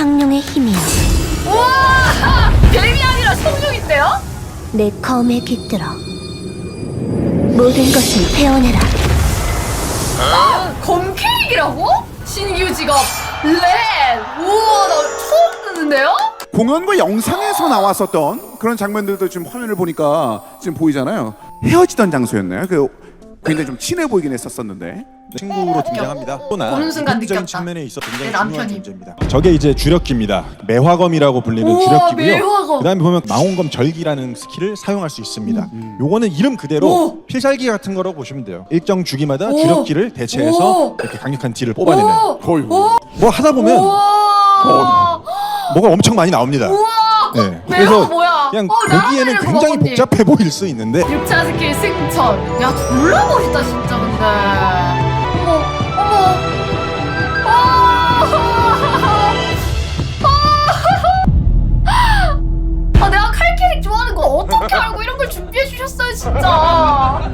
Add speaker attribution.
Speaker 1: 상룡의 힘이여 우와! 뱀이 아니라 성룡인데요? 내 검에 깃들어 모든 것을 태어내라 아,
Speaker 2: 검캐릭이라고? 신규 직업 렌! 우와 나 처음 듣는데요?
Speaker 3: 공연과 영상에서 나왔었던 그런 장면들도 지금 화면을 보니까 지금 보이잖아요. 헤어지던 장소였나요? 그 굉장히 좀 친해 보이긴 했었었는데.
Speaker 4: 친구로 등장합니다. 또나
Speaker 2: 보는 순간 느꼈다.
Speaker 4: 측면에 있어 굉장히
Speaker 2: 내
Speaker 4: 중요한
Speaker 2: 남편이.
Speaker 4: 존재입니다. 저게 이제 주력기입니다. 매화검이라고 불리는
Speaker 2: 우와,
Speaker 4: 주력기고요.
Speaker 2: 매화검.
Speaker 4: 그다음에 보면 망원검 절기라는 스킬을 사용할 수 있습니다.
Speaker 2: 음.
Speaker 4: 요거는 이름 그대로
Speaker 2: 오.
Speaker 4: 필살기 같은 거라고 보시면 돼요. 일정 주기마다
Speaker 2: 오.
Speaker 4: 주력기를 대체해서
Speaker 2: 오.
Speaker 4: 이렇게 강력한 딜을 뽑아내는.
Speaker 2: 오!
Speaker 3: 거의
Speaker 2: 오!
Speaker 4: 뭐 하다 보면
Speaker 2: 우와!
Speaker 4: 뭐가 엄청 많이 나옵니다.
Speaker 2: 우와!
Speaker 4: 네. 그래서
Speaker 2: 뭐야?
Speaker 4: 그냥
Speaker 2: 어,
Speaker 4: 보기에는 굉장히
Speaker 2: 먹었니?
Speaker 4: 복잡해 보일 수 있는데
Speaker 2: 6차 스킬 승천. 야 졸라 멋있다 진짜 근데. 어머 어머. 아 내가 칼캐릭 좋아하는 거 어떻게 알고 이런 걸 준비해 주셨어요 진짜.